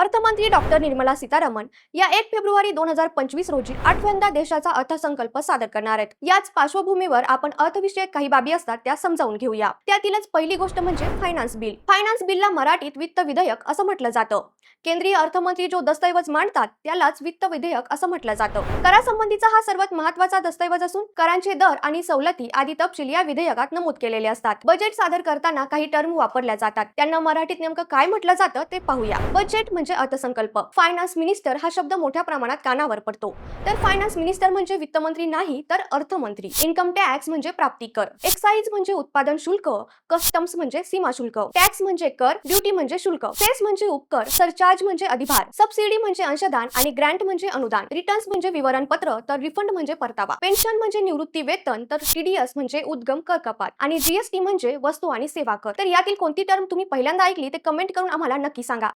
अर्थमंत्री डॉक्टर निर्मला सीतारामन या एक फेब्रुवारी दोन हजार पंचवीस रोजी आठव्यांदा देशाचा अर्थसंकल्प सादर करणार आहेत. याच पार्श्वभूमीवर आपण अर्थविषयक काही बाबी असतात त्या समजावून घेऊया. त्यातीलच पहिली गोष्ट म्हणजे फायनान्स बिल फायनान्स बिलला मराठीत वित्त विधेयक असं म्हटलं जातं. केंद्रीय अर्थमंत्री जो दस्तऐवज मांडतात त्यालाच वित्त विधेयक असं म्हटलं जातं. करासंबंधीचा हा सर्वात महत्त्वाचा दस्तऐवज असून करांचे दर आणि सवलती आदी तपशील या विधेयकात नमूद केलेले असतात. बजेट सादर करताना काही टर्म वापरल्या जातात. त्यांना मराठीत नेमकं काय म्हटलं जातं ते पाहूया. बजेट म्हणजे म्हणजे अर्थसंकल्प. फायनान्स मिनिस्टर हा शब्द मोठ्या प्रमाणात कानावर पडतो. तर फायनान्स मिनिस्टर म्हणजे वित्तमंत्री नाही तर अर्थमंत्री. इन्कम टॅक्स म्हणजे प्राप्ती कर. एक्साईज म्हणजे उत्पादन शुल्क. कस्टम्स म्हणजे सीमा शुल्क. टॅक्स म्हणजे कर. ड्युटी म्हणजे शुल्क. सेस म्हणजे उपकर. सरचार्ज म्हणजे अधिभार. सबसिडी म्हणजे अंशदान आणि ग्रँट म्हणजे अनुदान. रिटर्न्स म्हणजे विवरणपत्र तर रिफंड म्हणजे परतावा. पेन्शन म्हणजे निवृत्ती वेतन तर टीडीएस म्हणजे उद्गम कर कपात आणि जीएसटी म्हणजे वस्तू आणि सेवा कर. तर यातील कोणती टर्म तुम्ही पहिल्यांदा ऐकली ते कमेंट करून आम्हाला नक्की सांगा.